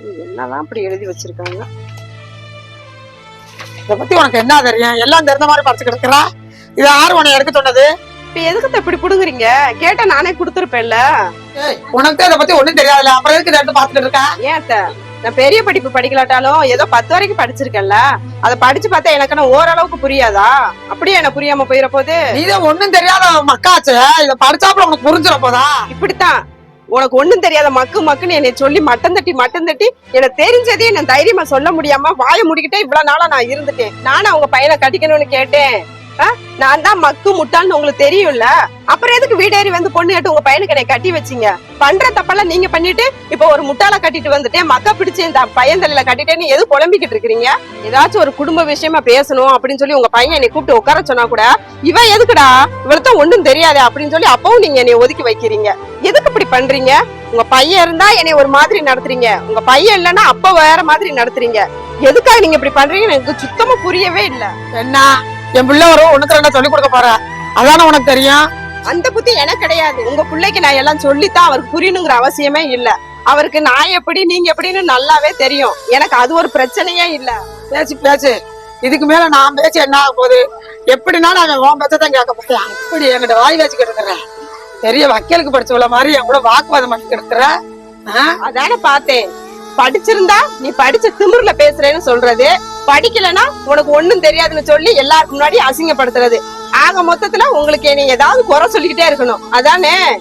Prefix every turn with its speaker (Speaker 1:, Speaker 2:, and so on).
Speaker 1: என்னதான் இப்படி எழுதி வச்சிருக்காங்க?
Speaker 2: இத பத்தி உனக்கு என்ன தெரியும்? எல்லாம் தெரிஞ்ச மாதிரி படிச்சு கிடக்குறா? இது யாரு உன்னை எடுக்க சொன்னது?
Speaker 1: இப்ப எதுக்கு இப்படி புடுங்குறீங்க? கேட்டா நானே கொடுத்துருப்பேன்ல.
Speaker 2: உனக்கு இதை பத்தி ஒண்ணும் தெரியாதுல்ல? அப்புறம் எதுக்கு இதை பாத்துக்கிட்டு இருக்கா?
Speaker 1: ஏன்? நான் பெரிய படிப்பு படிக்கலாட்டாலும் ஏதோ பத்து வரைக்கும் படிச்சிருக்கேன்ல. அதை படிச்சு பார்த்தா எனக்கு ஓரளவுக்கு புரியாதா? அப்படியே எனக்கு புரியாம போயிட போது
Speaker 2: நீதான் ஒண்ணும் தெரியாத மக்காச்சு. இத படிச்சாப்புல உனக்கு புரிஞ்சிட போதா?
Speaker 1: இப்படித்தான். உனக்கு ஒண்ணும் தெரியாத மக்கு மக்குன்னு என்னை சொல்லி மட்டம் தட்டி மட்டம் தட்டி எனக்கு தெரிஞ்சதே என்ன தைரியமா சொல்ல முடியாம வாய முடிக்கிட்டே இவ்வளவு நாளா நான் இருந்துட்டேன். நானும் அவங்க பையனை கட்டிக்கணும்னு கேட்டேன். நான் தான் மக்கு முட்டாள்னு உங்களுக்கு தெரியும்ல? அப்புறம் எதுக்கு வீடேறி வந்து பொண்ணு கேட்டு உங்க பையனுக்கு என்னை கட்டி வச்சீங்க? பண்ற தப்பெல்லாம் நீங்க பண்ணிட்டு இப்ப ஒரு முட்டாள கட்டிட்டு வந்துட்டேன் மக்க பிடிச்சு இந்த பையன் தலையில கட்டிட்டேன்னு எது புலம்பிக்கிட்டு இருக்கிறீங்க? ஏதாச்சும் ஒரு குடும்ப விஷயமா பேசணும் அப்படின்னு சொல்லி உங்க பையன் என்னை கூப்பிட்டு உட்கார சொன்னா கூட இவன் எதுக்குடா? இவ்வளவுதான் ஒண்ணும் தெரியாது அப்படின்னு சொல்லி அப்பவும் நீங்க என்னை ஒதுக்கி வைக்கிறீங்க. எதுக்கு இப்படி பண்றீங்க? உங்க பையன் இருந்தா என்னை ஒரு மாதிரி நடத்துறீங்க. உங்க பையன் இல்லைன்னா அப்ப வேற மாதிரி நடத்துறீங்க. எதுக்காக நீங்க இப்படி பண்றீங்கன்னு எனக்கு சுத்தமா புரியவே இல்ல.
Speaker 2: என்ன என் பிள்ளை வரும் உனக்கு ரெண்டா சொல்லி கொடுக்க போற. அதானே உனக்கு தெரியும்?
Speaker 1: அந்த புத்தி எனக்கு கிடையாது. உங்க பிள்ளைக்கு நான் எல்லாம் சொல்லித்தான் அவருக்கு புரியணுங்கிற அவசியமே இல்ல. அவருக்கு நான் எப்படி நீங்க எப்படின்னு நல்லாவே தெரியும். எனக்கு அது ஒரு பிரச்சனையே இல்ல.
Speaker 2: பேச்சு பேச்சு. இதுக்கு மேல நான் பேச்சு என்ன ஆக போகுது? எப்படின்னா நான் உன் பேச்சதான் கேட்க போறேன் இப்படி என்கிட்ட வாய் வச்சுக்கிட்டு இருக்கிறேன் பெரிய வக்கீலுக்கு படிச்சவள மாதிரி என் கூட வாக்குவாதம் பண்ணிக்கிட்டு இருக்கிற?
Speaker 1: அதானே பார்த்தேன். படிச்சிருந்தா நீ படிச்ச திமிர்ல பேசுறேன்னு சொல்றது. படிக்கலனா உனக்கு ஒண்ணும் தெரியாதுன்னு சொல்லி எல்லாருக்கு முன்னாடி அசிங்கப்படுத்துறது. ஆக மொத்தத்துல உங்களுக்கு நீ ஏதாவது குறை சொல்லிக்கிட்டே இருக்கணும். அதானே?